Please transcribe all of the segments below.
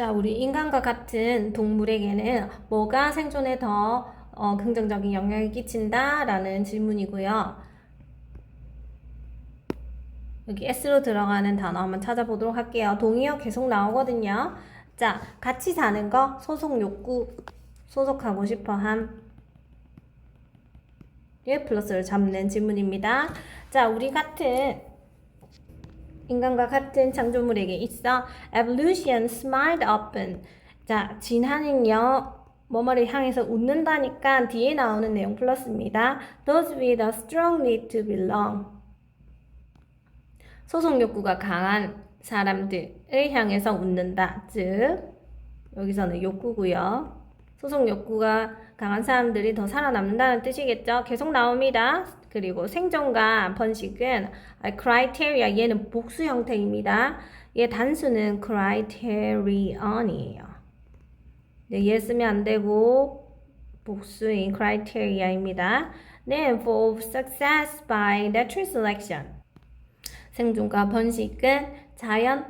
자, 우리 인간과 같은 동물에게는 뭐가 생존에 더 어, 긍정적인 영향을 끼친다 라는 질문이고요. 여기 S로 들어가는 단어 한번 찾아보도록 할게요. 동의어 계속 나오거든요. 자, 같이 사는 거, 소속 욕구, 소속하고 싶어 함. 예, 플러스를 잡는 질문입니다. 자, 우리 같은 인간과 같은 창조물에게 있어 evolution smiled open. 자, 진화는요. 뭐뭐를 향해서 웃는다니까 뒤에 나오는 내용 플러스입니다. Those with a strong need to belong. 소속 욕구가 강한 사람들을 향해서 웃는다. 즉, 여기서는 욕구고요. 소속 욕구가 강한 사람들이 더 살아남는다는 뜻이겠죠. 계속 나옵니다. 그리고 생존과 번식은 아, criteria 얘는 복수 형태입니다. 얘 단수는 criterion이에요. 네, 얘 쓰면 안 되고 복수인 criteria입니다. 네, for success by natural selection. 생존과 번식은 자연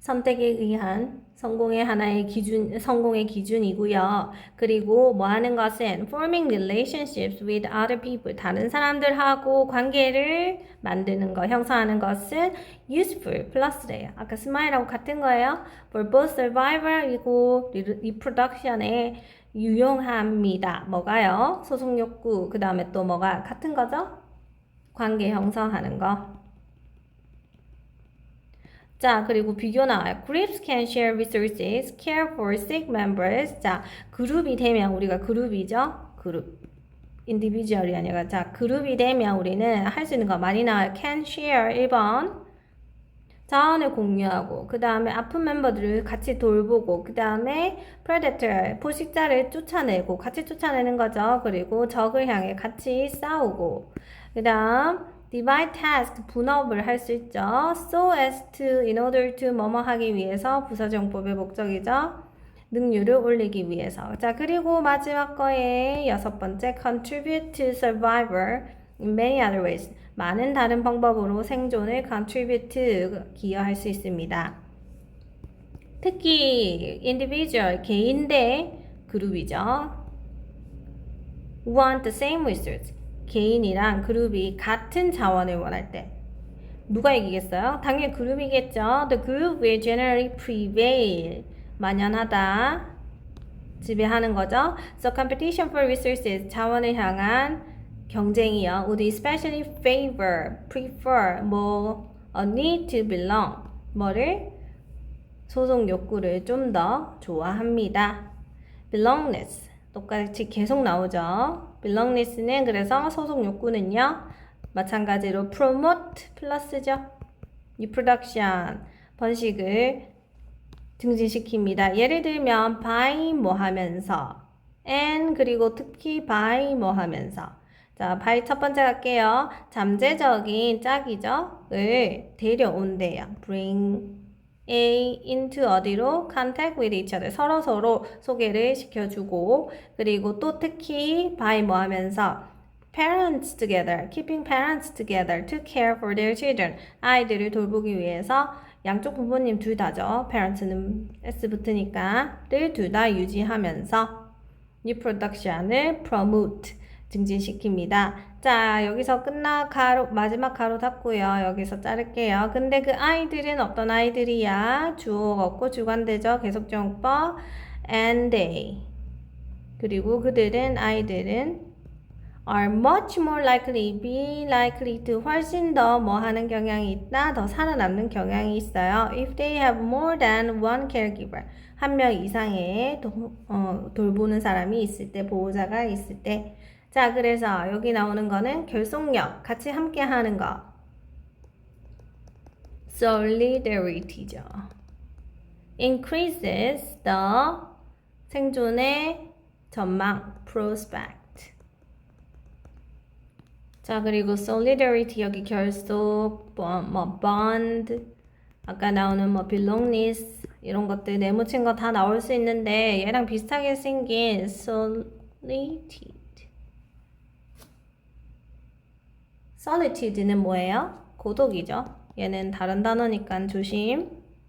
선택에 의한 성공의 하나의 기준, 성공의 기준이고요. 그리고 뭐 하는 것은 forming relationships with other people, 다른 사람들하고 관계를 만드는 거, 형성하는 것은 useful 플러스래요. 아까 smile하고 같은 거예요. for both survival이고 reproduction에 유용합니다. 뭐가요? 소속 욕구, 그 다음에 또 뭐가 같은 거죠? 관계 형성하는 거. 자, 그리고 비교 나와요. Groups can share resources, care for sick members. 자, 그룹이 되면 우리가 그룹이죠? 그룹. individual이 아니라 자, 그룹이 되면 우리는 할 수 있는 거 많이 나와요. can share 1번. 자원을 공유하고 그 다음에 아픈 멤버들을 같이 돌보고 그 다음에 predator 포식자를 쫓아내고 같이 쫓아내는 거죠. 그리고 적을 향해 같이 싸우고 그 다음 divide task 분업을 할 수 있죠. so as to in order to 뭐뭐 하기 위해서 부사정법의 목적이죠. 능률을 올리기 위해서. 자, 그리고 마지막 거에 여섯 번째 contribute to survival in many other ways. 많은 다른 방법으로 생존을 contribute 기여할 수 있습니다. 특히 individual 개인 대 그룹이죠. want the same resource. 개인이랑 그룹이 같은 자원을 원할 때 누가 이기겠어요? 당연히 그룹이겠죠. The group will generally prevail. 만연하다. 지배하는 거죠. So competition for resources 자원을 향한 경쟁이요. would especially favor, prefer, 뭐 a need to belong 뭐를 소속 욕구를 좀 더 좋아합니다. belongness 똑같이 계속 나오죠. Belongness는 그래서 소속 욕구는요. 마찬가지로 promote 플러스죠. reproduction 번식을 증진시킵니다. 예를 들면 by 뭐 하면서 and 그리고 특히 by 뭐 하면서 자, by 첫 번째 갈게요. 잠재적인 짝이죠. 을 데려온대요. bring A into 어디로 contact with each other 서로 서로 소개를 시켜주고 그리고 또 특히 by 뭐 하면서 parents together, keeping parents together to care for their children 아이들을 돌보기 위해서 양쪽 부모님 둘 다죠. parents는 s 붙으니까 를 둘 다 유지하면서 reproduction을 promote 증진시킵니다. 자, 여기서 끝나 가로 마지막 가로 닫고요. 여기서 자를게요. 근데 그 아이들은 어떤 아이들이야? 주어가 없고 주관되죠. 계속정법 and they. 그리고 그들은 아이들은 are much more likely, be likely to 훨씬 더 뭐 하는 경향이 있다, 더 살아남는 경향이 있어요. If they have more than one caregiver, 한 명 이상의 도, 어, 돌보는 사람이 있을 때, 보호자가 있을 때. 자, 그래서 여기 나오는 거는 결속력, 같이 함께 하는 거. solidarity죠. increases the 생존의 전망, prospect. 자, 그리고 solidarity 여기 결속, 뭐, 뭐 bond, 아까 나오는 뭐 belongingness 이런 것들 네모친 거 다 나올 수 있는데 얘랑 비슷하게 생긴 solitude. Solitude는 뭐예요? 고독이죠. 얘는 다른 단어니까 조심.